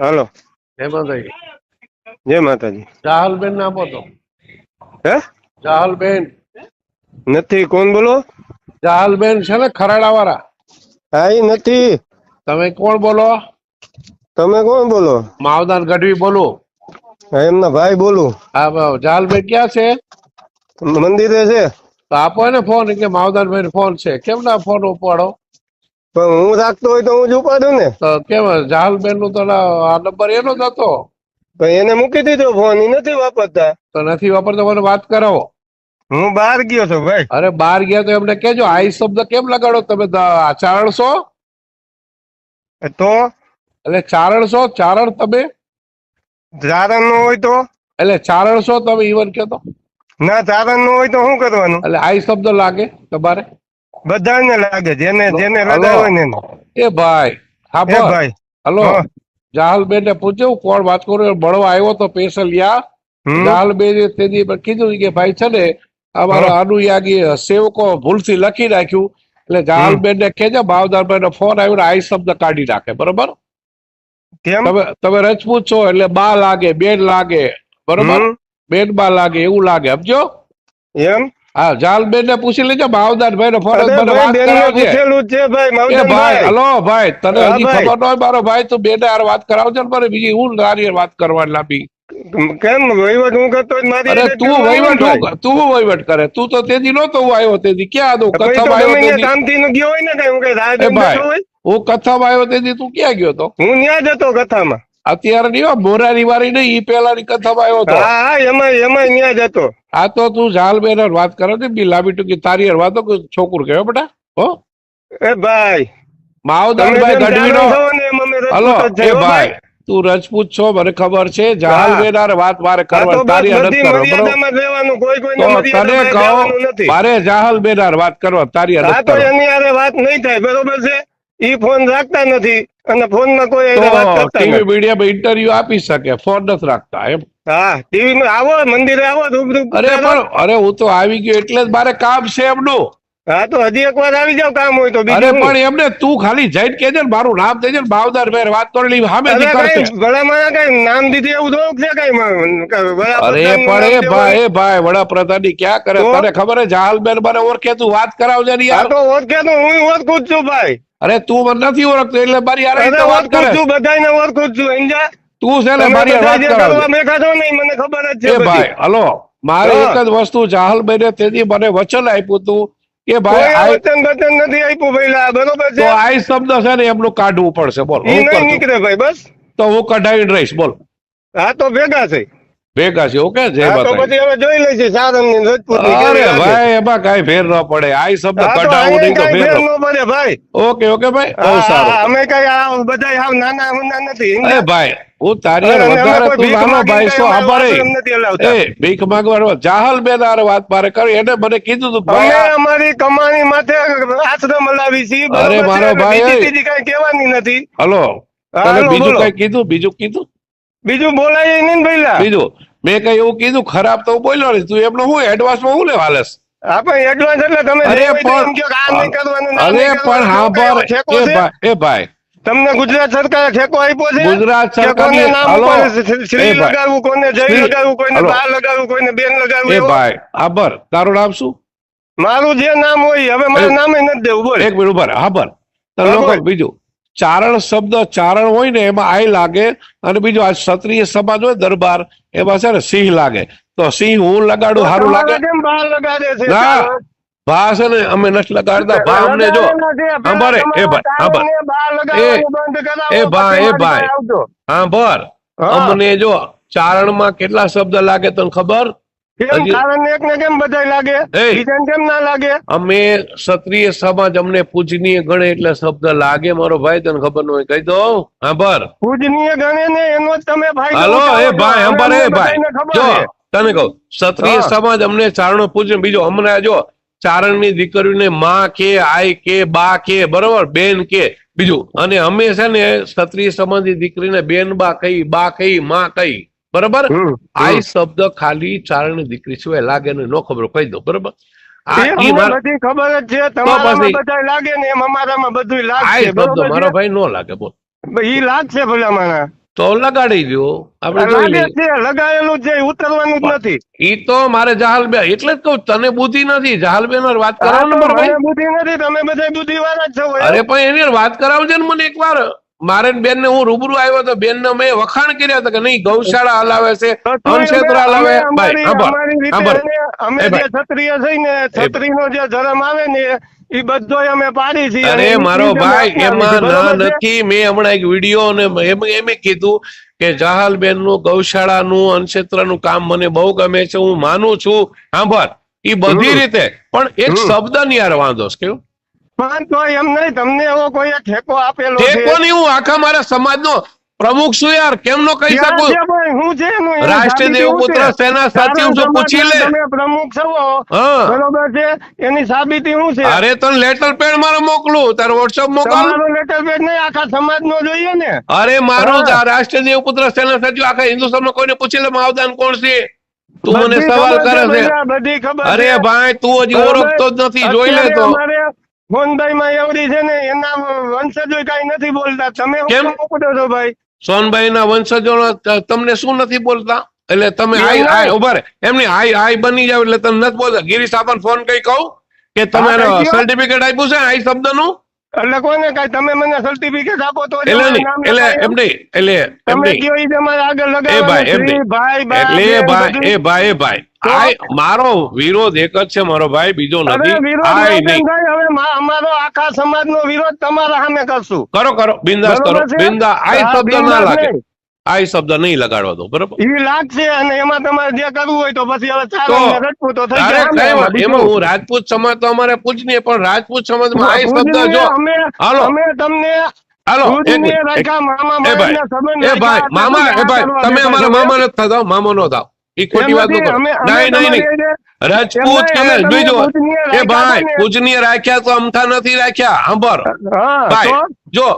હાલો. માતાજી. જય માતાજી. ચાહલબેન ને આપો તો. હે? ચાહલબેન. નથી કોણ બોલો? ચાહલબેન છે ને ખરાડા વાળા હા નથી. તમે કોણ બોલો? તમે કોણ બોલો? માવદાન ગઢવી બોલું. હા, એમના ભાઈ બોલું. હા ચાહલબેન ક્યાં છે? મંદિરે છે. તો આપો ને ફોન કે માવદાનભાઈ ફોન છે. કેમ ના ફોન ઉપાડો? પણ હું રાખતો હોય તો હું જ ઉપાડું ને. તો કેમ ચાહલબેનનું તો આ નંબર એનો જ હતો. એને મૂકી દીધો ફોન એ નથી વાપરતા. તો નથી વાપરતો મને વાત કરાવો. હું બહાર ગયો છું ભાઈ. અરે બહાર ગયા તો એમને કેજો આઈ શબ્દ કેમ લગાડો તમે ચારણ છો તો? એટલે ચારણ છો ચારણ તમે? ચારણ નો હોય તો? એટલે ચારણ છો તમે ઈવન કે તો ના ચારણ નો હોય તો શું કરવાનું? એટલે આઈ શબ્દ લાગે તમારે? બધાને લાગે જેને જેને હલો. હોય ને એ ભાઈ હા ભાઈ. હલો. જાહલબેન ને પૂછ્યું કોણ વાત કરું? મળવા આવ્યો તો પેશલિયા. જાહલબેન તે દી કીધું કે ભાઈ છે ને અમારા અનુયાગી સેવકો ભૂલથી લખી નાખ્યું. એટલે જાહલબેન ને કેજો ભાવદારભાઈ નો ફોન આવ્યો ને આઈ શબ્દ કાઢી નાખે બરોબર? તમે તમે રજપૂત છો એટલે બા લાગે બેન લાગે બરોબર. બેન બા લાગે એવું લાગે સમજો? એમ? હા જાલબેન ને પૂછી લેજો ભાવદારભાઈ નો ફોન મને વાત કરાવજે. છે ભાઈ ભાઈ હલો ભાઈ તને હજી ખબર ન હોય મારો ભાઈ તું બેને હારે વાત કરાવજો ને મને બીજી હું તારી વાત કરવાની લાંબી. કેમ વહીવટ હું કરતો મારી અરે તું વહીવટ હું- તું વહીવટ કરે તું તો તેદી નતો હું આવ્યો તેથી ક્યાં હતો કથમ આવ્યો ત્યાં કામથી નો ગયો હોય ને કઈ હું કઈ રાહ ભાઈ. હું કથમ આવ્યો તેદી તું ક્યાં ગયો તો? હું ન્યા જ હતો કથામાં. અત્યારે નહીં હો, મોરારી વાળી નહીં ઈ પેલાની કથામાં આવ્યો તો હા એમાં એમાં ન્યા જ હતો. આ તો તું જાલ બેન વાત કરો ને બી લાંબી ટૂંકી તારી વાતો છોકરું કહેવાય બેટા હો? એ ભાઈ માવદાનભાઈ ગઢવીનો હલો એ ભાઈ. તું રજપૂત છો મને ખબર છે જાહલ હા. વાત મારે કરવા તારી અડત કરો તને કહો મારે જાહલ બેન વાત કરવા તારી અડત કરો. એની વાત નહીં થાય બરોબર છે? ઈ ફોન રાખતા નથી. અને ફોનમાં કોઈ હારે વાત કરતા ટીવી મીડિયા ઇન્ટરવ્યુ આપી શકે ફોન નથી રાખતા એમ? હા ટીવી માં આવો મંદિરે આવો રૂબરૂ અરે પણ અરે હું તો આવી ગયો એટલે જ મારે કામ છે એમનું. હા તો હજી એક વાર આવી જાવ કામ હોય તો અરે પણ એમને તું ખાલી જઈને કેજે ને મારું નામ દેજે ને ભાવદાર ભેર વાત કરી સામે નીકળશે કરશે. કઈ નામ દીધી એવું થોડુંક છે કઈ અરે પણ એ ભાઈ એ ભાઈ વડાપ્રધાનની ક્યાં કરે? તો? તને ખબર છે જાહલબેન મને ઓળખે તું વાત કરાવજે ને યાર. તો ઓળખે તો હું ઓળખું જ છું ભાઈ. અરે તું મને નથી ઓળખતો એટલે મારી યાર વાત કરે. છું બધાને ઓળખું છું સમજ્યા? તું છે ને મારી વાત કરવા બેઠા છો મને ખબર જ છે ભાઈ. હલો મારે એક જ વસ્તુ જાહલ ને તેથી મને વચન આપ્યું તું કે ભાઈ આ- વચન વચન નથી આપ્યું ભાઈ બરોબર તો આ શબ્દ છે ને એમનું કાઢવું પડશે બોલ હું નહીં નીકળે ભાઈ બસ. તો હું કઢાવીને રહીશ બોલ. હા તો ભેગા છે ભેગા છે ઓકે જય હા પછી હવે જોઈ લઈશું સારંગની રજપૂત અરે ભાઈ એમાં કઈ ફેર ન પડે. આ શબ્દ હા નહીં તો ફેર ન- પડે ભાઈ. ઓકે ઓકે ભાઈ બહુ હા, હા, સારું અમે કઈ આ બધા હાવ નાના હુના નથી એ ભાઈ હું તારી અને હારે અમે વધારે તું ભીખ નાનો ભાઈ છો આભાર. એ માંગવાનો. જાહલ બેન હારે વાત મારે કરી એને મને કીધું તું ભાઈ અમારી કમાણી માથે આશ્રમ લાવી છીએ અરે મારો ભાઈ, બીજી કઈ કહેવાની નથી. હલો તને બીજું કઈ કીધું? બીજું કીધું? બીજું બોલાય નહીં ને ભઈલા. બીજું મેં કઈ એવું કીધું ખરાબ તો બોલ્યો નહીં. તું એમનો હું એડવાન્સમાં હું લેવા હાલેસ આપણે એડવાન્સ એટલે તમે અરે પણ અરે પણ હા એ ભાઈ તમને ગુજરાત સરકારે ઠેકો આપ્યો છે? ગુજરાત નામ. શ્રી-. લગાવવું કોને જય લગાવવું કોઈને. બા લગાવવું કોઈને બેન લગાવવું એ ભાઈ આબર તારું નામ શું? મારું જે નામ હોય હવે મારું એ- નથી દેવું બોલ. એક મિનિટ ઊભા આબર હા, લોકો. બીજું. ચારણ શબ્દ ચારણ હોય ને એમાં આય લાગે અને બીજું આ ક્ષત્રિય સમાજ હોય દરબાર એમાં છે ને સિંહ લાગે. તો સિંહ હું લગાડું સારું લાગે? ના. ભા છે ને અમે નથી લગાડતા ભા અમને જો. સાંભળે, એ ભાઈ, સાંભળ. એ- એ ભાઈ, એ ભાઈ. હા ભર. અમને જો ચારણમાં કેટલા શબ્દ લાગે તને ખબર? અમે ક્ષત્રિય સમાજ અમને પૂજનીય ગણે એટલે શબ્દ લાગે મારો ભાઈ તને ખબર ન હોય કહી દો. હા પૂજનીય ગણે ને એનો તમે ફાયદો હાલો એ ભાઈ હવે એ ભાઈ. જો તને કહું ક્ષત્રિય સમાજ અમને ચારણો પૂજન બીજો હમણાં જો ચારણની દીકરીને માં કે આઈ કે બા કે બરોબર બેન કે બીજું. અને અમે છે ને ક્ષત્રિય સમાજની દીકરીને બેન બા કહી બા કહી માં કહી. બરોબર? આઈ શબ્દ ખાલી ચારણ દીકરી સિવાય લાગે ને નો ખબર કહી દો બરોબર? આ એ ઈ અમને માર- બધી ખબર જ છે તમારામાં પછી- લાગે ને એમ અમારામાં બધું આઈ શબ્દ બરોબર ભાઈ ન લાગે બોલ. ઈ લાગશે ભલા માણા તો લગાડી દો આપણે લગાડેલું છે ઉતરવાનું જ નથી. ઈ તો મારે જહાલબેન એટલે જ કહું તને બુદ્ધિ નથી જહાલબેન વાત કરાવો ને બુદ્ધિ નથી તમે બધા બુદ્ધિ વાળા જ છો અરે પણ એની વાત કરાવજે ને મને એકવાર. મારે બેન ને હું રૂબરૂ આવ્યો તો બેન ને મેં વખાણ કર્યા હતા કે નહીં ગૌશાળા હલાવે છે અમે- હલાવે. ભાઈ સાંભળ અમે એ જે ભાઈ. ક્ષત્રિય નો જે ધર્મ આવે ને એ બધો અમે પાડી છીએ. અરે મારો ભાઈ એમાં ના નથી મેં હમણાં એક વીડિયો ને એમ એમ કીધું કે જહાલ બેનનું ગૌશાળા નું અનક્ષેત્રનું કામ મને બહુ ગમે છે હું માનું છું. સાંભળ ઈ બધી રીતે. પણ એક શબ્દની યાર વાંધો કેવું? પણ તો એમ નહીં તમને એવો કોઈ ઠેકો આપેલો છે? નહીં હું આખા મારા સમાજનો પ્રમુખ છું યાર કેમ નો કહી શકું? હું છે એની રાષ્ટ્રીય સાબિતી દેવપુત્ર છે? સેના સચિવ સારા પૂછી લે. તમે પ્રમુખ છો બરોબર છે? એની સાબિતી શું છે? અરે તને લેટર પેડ મારે મોકલું તારે વોટ્સઅપ મોકલ. લેટર પેડ નહીં આખા સમાજ નો જોઈએ ને. અરે મારું રાષ્ટ્રીય દેવ રાષ્ટ્રીય દેવપુત્ર સેના સચિવ આખા હિન્દુસ્તાનમાં કોઈને પૂછી લે માવદાન કોણ છે? તું મને સવાલ કરે છે ખબર અરે ભાઈ તું હજી? ઓળખતો જ નથી જોઈ લે તો અમારે ફોનભાઈમાં એવડી છે ને એના વંશજો કઈ નથી બોલતા. તમે કેમ? મોકલો છો ભાઈ? સોનભાઈ ના વંશજો તમને શું નથી બોલતા? એટલે તમે હાઈ આઈ આઈ ઊભા રે એમની આઈ આઈ બની જાવ એટલે તમે નથી બોલતા. ગિરીશ આપણને ફોન કઈ કહું? કે તમે હા, કઈ દ્યો. સર્ટિફિકેટ આપ્યું છે આઈ શબ્દ શબ્દનું? એટલે કોને કઈ? તમે મને સર્ટિફિકેટ આપો તો એટલે એટલે એમ નહીં એટલે એમ નહીં. કયો ઈ તમારે આગળ એ ભાઈ એમ નહીં. ભાઈ ભાઈ એટલે એ ભાઈ એ ભાઈ એ ભાઈ. તો? મારો વિરોધ એક જ છે મારો ભાઈ બીજો નથી. કેમ નહીં હવે અમારો આખા સમાજનો વિરોધ તમારા સામે કરશું. કરો કરો. બિંદાસ કરો. બિંદા હા, શબ્દ ના લાગે. આઈ શબ્દ નહીં લગાડવા દો બરોબર? એ લાગશે અને એમાં તમારે જે કરવું હોય તો પછી હવે ચાલો રાજપૂત તો થઈ જાય. એમાં હું રાજપૂત સમાજ તો અમારે પૂજનીય પણ રાજપૂત સમાજમાં આઈ શબ્દ જો હાલો. અમે તમને હાલો એ ભાઈ મામા એ ભાઈ તમે અમારા. મામા નથી થતા મામો નો થાવ એ ખોટી વાત નહીં નહીં નહીં. રાજપૂત તમે બીજો એ ભાઈ પૂજનીય રાખ્યા તો અમથા નથી રાખ્યા. સાંભળ ભાઈ જો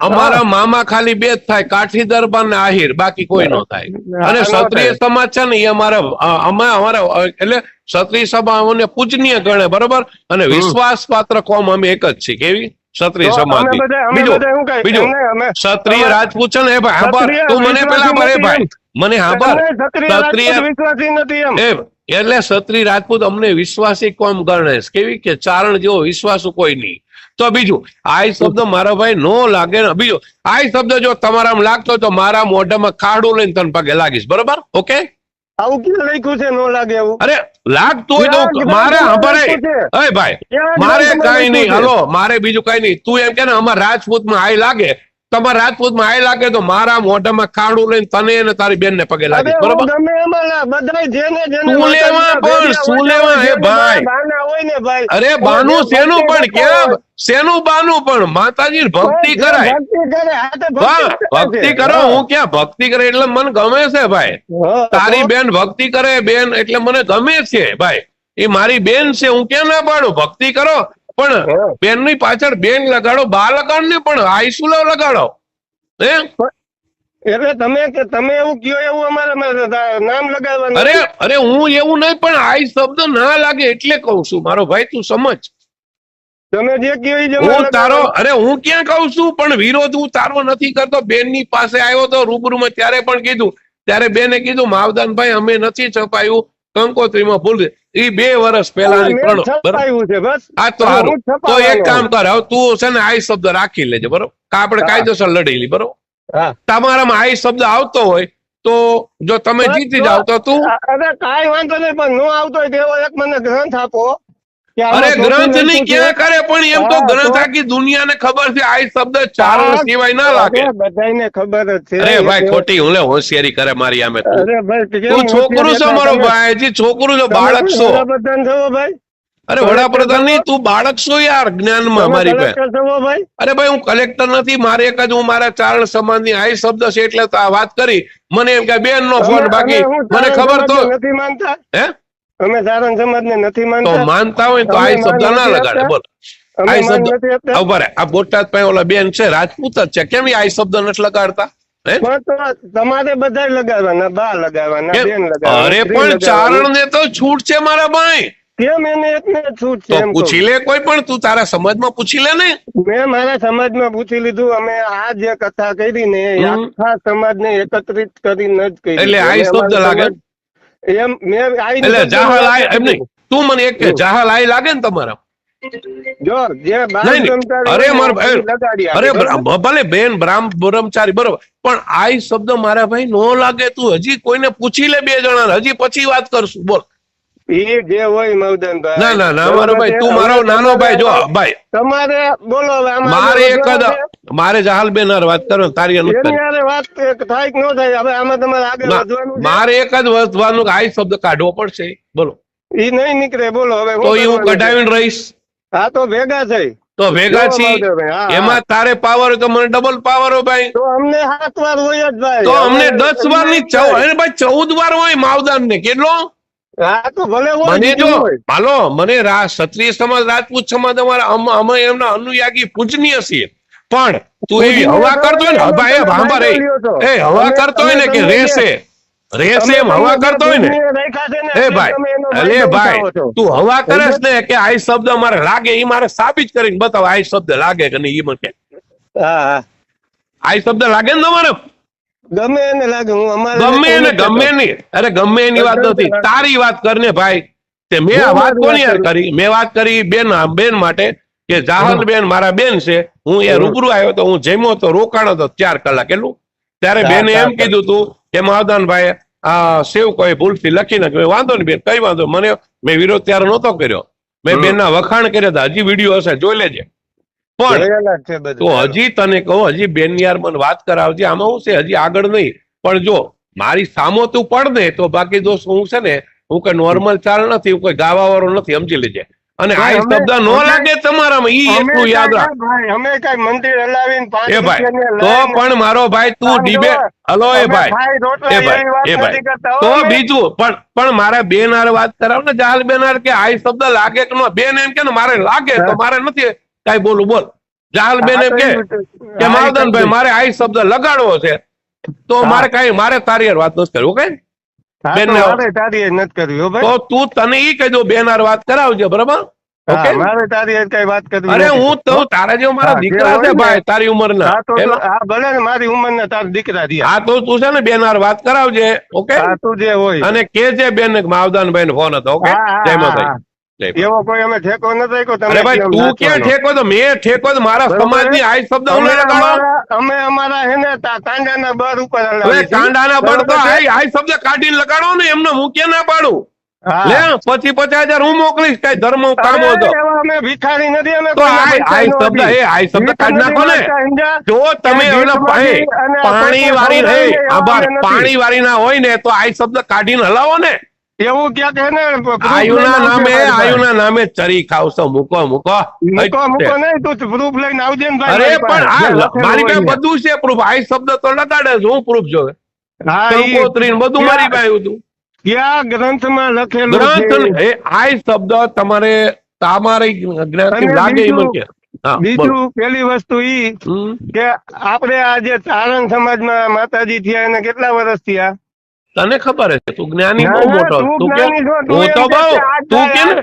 અમારા મામા ખાલી બે જ થાય કાઠી દરબાર ને આહિર બાકી કોઈ ન થાય. અને ક્ષત્રિય સમાજ છે ને એ અમારા અમે અમારા એટલે ક્ષત્રિય સભા અમને પૂજનીય ગણે બરોબર? અને વિશ્વાસ પાત્ર કોમ અમે એક જ છીએ કેવી? ક્ષત્રિય સમાજ બીજું? બીજું ક્ષત્રિય રાજપૂત છે ને એ ભાઈ આભાર તું મને પેલા ભરે ભાઈ મને આભાર ક્ષત્રિય વિશ્વાસી નથી એમ. એટલે ક્ષત્રિય રાજપૂત અમને વિશ્વાસી કોમ ગણે કેવી કે ચારણ જેવો વિશ્વાસુ કોઈ નહીં. તો બીજું આઈ શબ્દ મારા ભાઈ નો લાગે ને બીજું આઈ શબ્દ જો તમારામાં લાગતો તો મારા મોઢામાં ખાડું લઈને તન પગે લાગીશ બરોબર? ઓકે? આવું લખ્યું છે નો લાગે એવું અરે લાગતું હોય તો મારે? અય ભાઈ મારે કઈ નહીં હલો મારે બીજું કઈ નહીં. તું એમ કે ને અમારા રાજપૂતમાં આઈ લાગે તમારા રાજપૂતમાં આય લાગે તો મારા મોઢામાં ખાડું લઈને તને અને તારી બેનને પગે લાગે. બરોબર? પણ? ભાઈ. ને અરે બાનું શેનું પણ કેમ શેનું બાનું પણ? માતાજી ભક્તિ કરાય. ભક્તિ કરે હું. ક્યાં ભક્તિ કરે એટલે મને ગમે છે ભાઈ. તારી બેન ભક્તિ કરે બેન એટલે મને ગમે છે ભાઈ. એ મારી બેન છે હું ક્યાં ના પાડું? ભક્તિ કરો પણ બેનની પાછળ બેન લગાડો બા લગાડ ને પણ આઈસુલો લગાડો. હે? એટલે તમે કે તમે એવું કયો એવું અમારે નામ લગાડવાનું અરે અરે હું એવું નહીં પણ આઈ શબ્દ ના લાગે એટલે કઉ છું. મારો ભાઈ તું સમજ. તમે જે કયો હું તારો અરે હું ક્યાં કઉ છું પણ વિરોધ હું તારો નથી કરતો. બેનની પાસે આવ્યો તો રૂબરૂમાં ત્યારે પણ કીધું. ત્યારે બેને કીધું માવદાનભાઈ અમે નથી છપાયું. કંકોત્રીમાં ભૂલ એ બે વર્ષ પહેલાની પ્રણો આ તો સારું તો એક કામ કર હવે તું છે ને આઈ શબ્દ રાખી લેજે બરોબર? આપણે. કાયદેસર લડી લી બરોબર? તમારામાં આઈ શબ્દ આવતો હોય તો જો તમે જીતી જાવ તો તું? અરે કાંઈ વાંધો નહીં પણ નો આવતો હોય તેવો એક મને ગ્રંથ આપો. અરે ગ્રંથની ક્યાં કરે પણ એમ તો ગ્રંથ આખી દુનિયાને ખબર છે આ શબ્દ ચારણ સિવાય ના લાગે બધાને ખબર જ છે. અરે ભાઈ ખોટી હું લે હોશિયારી કરે મારી આમે તું. છોકરું છો મારો ભાઈ હજી છોકરું છો બાળક છો. ભાઈ? અરે વડાપ્રધાન નહીં તું બાળક છો યાર જ્ઞાનમાં મારી ભાઈ? અરે ભાઈ હું કલેક્ટર નથી મારે એક જ હું મારા ચારણ સમાજની આઈ શબ્દ છે એટલે વાત કરી. મને એમ કે બેન નો ફોન બાકી. મને ખબર તો નથી માનતા? હે? અમે સારંગ સમાજને નથી તો માનતા. માનતા હોય તો આ શબ્દ ના લગાડે બોલ. આ શબ્દ નથી ઊભા આ બોટાદ પાસે ઓલા બેન છે રાજપૂત જ છે. કેમ આ શબ્દ નથી લગાડતા? તમારે બધા લગાડવાના બા લગાડવાના બેન લગાડવાના અરે પણ ચારણ ને તો છૂટ છે મારા ભાઈ. કેમ એને છૂટ છે. પૂછી લે કોઈ પણ તું તારા સમાજમાં પૂછી લે ને. મેં મારા સમાજમાં પૂછી લીધું અમે આ જે કથા કરી ને સમાજ આખા સમાજને એકત્રિત કરીને જ કરી એટલે આ શબ્દ લાગે? એમ મેં આ એટલે જાહલ આય એમ નહીં. તું મને એક કે જાહલ આય લાગે ને તમારા? જો જે અરે માર અરે ભલે બેન બ્રાહ્મ બ્રહ્મચારી બરોબર. પણ આય શબ્દ મારા ભાઈ નો લાગે તું હજી કોઈને પૂછી લે બે જણા હજી પછી વાત કરશું બોલ. ઈ જે હોય મવદનભાઈ. ના ના ના મારો ભાઈ તું મારો નાનો ભાઈ જો ભાઈ. તમારે બોલો મારે આગળ એક જ મારે જહાલ બેન વાત કરો તારી હારે નથી એની કરવી. હારે વાત થાય કે ન થાય હવે આમાં તમારે આગળ વધવાનું મારે એક જ વધવાનું આ શબ્દ કાઢવો પડશે બોલો. ઈ નહીં નીકળે બોલો હવે તો હું કઢાવીને રહીશ. હા તો ભેગા થઈ. તો ભેગા છીએ. એમાં તારે પાવર તો મને ડબલ પાવર હોય ભાઈ. તો અમને સાત વાર હોય જ ભાઈ. તો અમને દસ વારની ચૌદ ભાઈ ચૌદ વાર હોય માવદાન ને કેટલો? મને જો હાલો મને ક્ષત્રિય સમાજ રાજપૂત સમાજ અમારા અમે એમના અનુયાગી પૂજનીય છીએ. પણ તું એવી હવા કરતો હોય ને હવા એ ભાંભા રે લ્યો એ હવા કરતો હોય ને કે રહેશે રહેશે એમ હવા કરતો હોય ને? એ ભાઈ ફાયદો ભાઈ તું હવા કરેસ ને કે આ શબ્દ મારે લાગે એ મારે સાબિત કરીને બતાવ આ શબ્દ લાગે કે નહીં એ મને આ શબ્દ લાગે ને તમારે? ગમે એને લાગે હું અમારે ગમે એને ગમે નહીં અરે ગમે એની વાત નથી. તારી વાત કરને ભાઈ તે મેં આ વાત કોની યાર કરી? મેં વાત કરી બેન બેન માટે કે જાહલ બેન મારા બેન છે હું એ રૂબરૂ આવ્યો તો હું જમ્યો તો રોકાણો તો ચાર કલાક કેટલું ત્યારે બેને એમ કીધું તું કે માવદાનભાઈ આ સેવ કોઈ ભૂલથી લખી નાખ્યું વાંધો નહીં બેન કઈ વાંધો મને મેં વિરોધ ત્યારે નહોતો કર્યો. મેં. બેનના વખાણ કર્યા હતા. હજી વીડિયો હશે જોઈ લેજે. પણ. તો હજી તને કહું હજી બેન યાર મને વાત કરાવજે. આમાં હું છે હજી આગળ નહીં. પણ જો મારી સામો તું પડ ને તો બાકી દોસ્ત હું છે ને હું કઈ નોર્મલ ચાલ નથી હું કઈ ગાવા વાળો નથી સમજી લેજે. અને આ શબ્દ નો લાગે તમારામાં ઈ એટલું યાદ રાખ. અમે કાંઈ મંદિર હલાવીને પાંચ એ ભાઈ તો પણ મારો ભાઈ તું ડીબે હલો એ ભાઈ. એ ભાઈ, એ ભાઈ. નથી કરતા. હો તો બીજું પણ પણ મારા બેન હારે વાત કરાવ ને જાલ બેન હારે કે આ શબ્દ લાગે કે ન બેન એમ કે મારે લાગે તો મારે નથી કાઈ બોલું બોલ. જાહલ બેન એમ કે માવદન ભાઈ મારે આ શબ્દ લગાડવો છે. તો મારે કઈ મારે તારી વાત નથી કરવી તો મારે તારી નથી કરવી તો તું તને ઈ કહી દઉં બેન વાત કરાવજે બરાબર? મારે તારી કઈ વાત કરવી અરે હું તો તારા જેવો મારા દીકરા છે ભાઈ તારી તો- હા ભલે ને મારી ઉંમરના તારા દીકરા હા તો તું છે ને બેન વાત કરાવજે ઓકે? તું જે હોય. અને કે જે બેન ને માવદાનભાઈ નો ફોન હતો ઓકે જય હા, માતાજી હા. જય માતાજી. એવો કોઈ અમે ઠેકો નથી રાખ્યો તમે ભાઈ તું ક્યાં ઠેકો તો મેં ઠેકો તો મારા સમાજની આ શબ્દ હું અમે નહીં અમે અમારા હે ને કાંડાના બર ઉપર હવે કાંડાના બળ તો બરોબર છે? આ આ શબ્દ કાઢીને લગાડો ને એમને હું ના પાડું લે પછી પચાસ હજાર હું મોકલીશ કઈ ધર્મ કામ હતો અમે ભિખારી નથી અમે તો શબ્દ. એ શબ્દ કાઢી નાખો ને. જો તમે પાણી વાળી આભાર. પાણી વાળી ના હોય ને તો આ શબ્દ કાઢીને હલાવો ને એવું હે ને આયુના નામે આયુના નામે ચરી ખાવશો મૂકો મૂકો. મૂકો મૂકો નહીં તું પ્રૂફ લઈને આવજે ને ભાઈ અરે પણ આ મારી પાસે બધું છે પ્રૂફ. આ શબ્દ તો લગાડે છે? હું પ્રૂફ જોવે કંકોત્રી બધું મારી પાસે હતું. ક્યાં ગ્રંથમાં લખેલું ગ્રંથ એ આ શબ્દ તમારે તમારી જ્ઞાતિ લાગે એમ બીજું- કે. બીજું પેલી વસ્તુ ઈ કે આપણે આ જે ચારણ સમાજમાં માતાજી થયા એને કેટલા વર્ષ થયા? તને ખબર છે તું જ્ઞાની બહુ મોટો. તું કે હું તો બહુ તું કે ને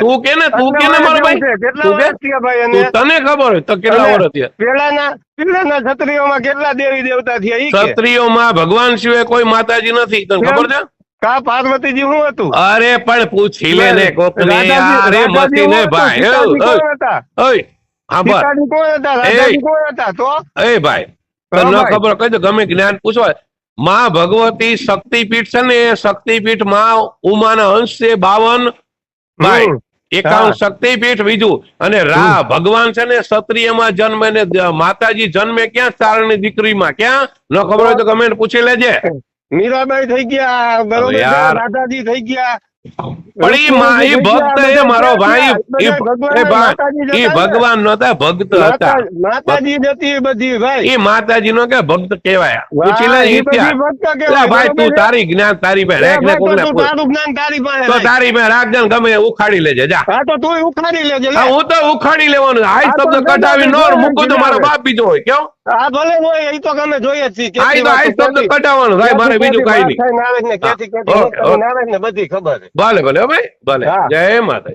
તું કે ને તું કે ને મારો ભાઈ? તું કે? ભાઈ તને ખબર હોય તો કેટલા વર્ષ થયા? પેલાના પેલાના ક્ષત્રિયોમાં કેટલા દેવી દેવતા થયા ક્ષત્રિયોમાં ભગવાન સિવાય કોઈ માતાજી નથી. તને ખબર છે? કા પાર્વતીજી હું હતું? અરે પણ પૂછી લે ને કોક ને અરે મતી ને ભાઈ ઓય, હા બસ કોણ હતા? એ. કોણ હતા? તો? એ ભાઈ તને ખબર કહી દો ગમે જ્ઞાન પૂછવા માં ભગવતી શક્તિપીઠ છે ને શક્તિપીઠમાં ઉમાના અંશ છે બાવન ભાઈ એકાવન શક્તિપીઠ બીજું. અને રા ભગવાન છે ને ક્ષત્રિયમાં જન્મે ને માતાજી જન્મે ક્યાં? ચારણી દીકરીમાં. ક્યાં? ન ખબર હોય તો કમેન્ટ પૂછી લેજે. મીરાબાઈ થઈ ગયા બરોબર રાધાજી થઈ ગયા. પણ ઈ માં ઈ ભક્ત એ મારો ભાઈ એ ભાઈ માતાજી ને? ભગવાન નતા ભક્ત હતા. માતાજી હતી બધી ભાઈ. એ માતાજી નો કે ભક્ત કહેવાય. ભાઈ તું તારી જ્ઞાન તારી પાસે રાખ ને. તારું જ્ઞાન તારી પાસે તો તારી પાસે રાખજે ને ગમે ઉખાડી લેજે જા. હા તો તું ઉખાડી લેજે હું તો ઉખાડી લેવાનું. આ તો શબ્દ કઢાવી નોર નો મૂકું તો મારો બાપ બીજો હોય કેવો હા ભલે હોય એ તો અમે જોઈએ જ છીએ. આ આ શબ્દ ક્યાંથી- કઢાવવાનો મારે બીજું કઈ નહીં. આવે ને ક્યાંથી ક્યાંથી આવે ને બધી ખબર છે. ભલે ભલે ભાઈ ભલે. જય માતા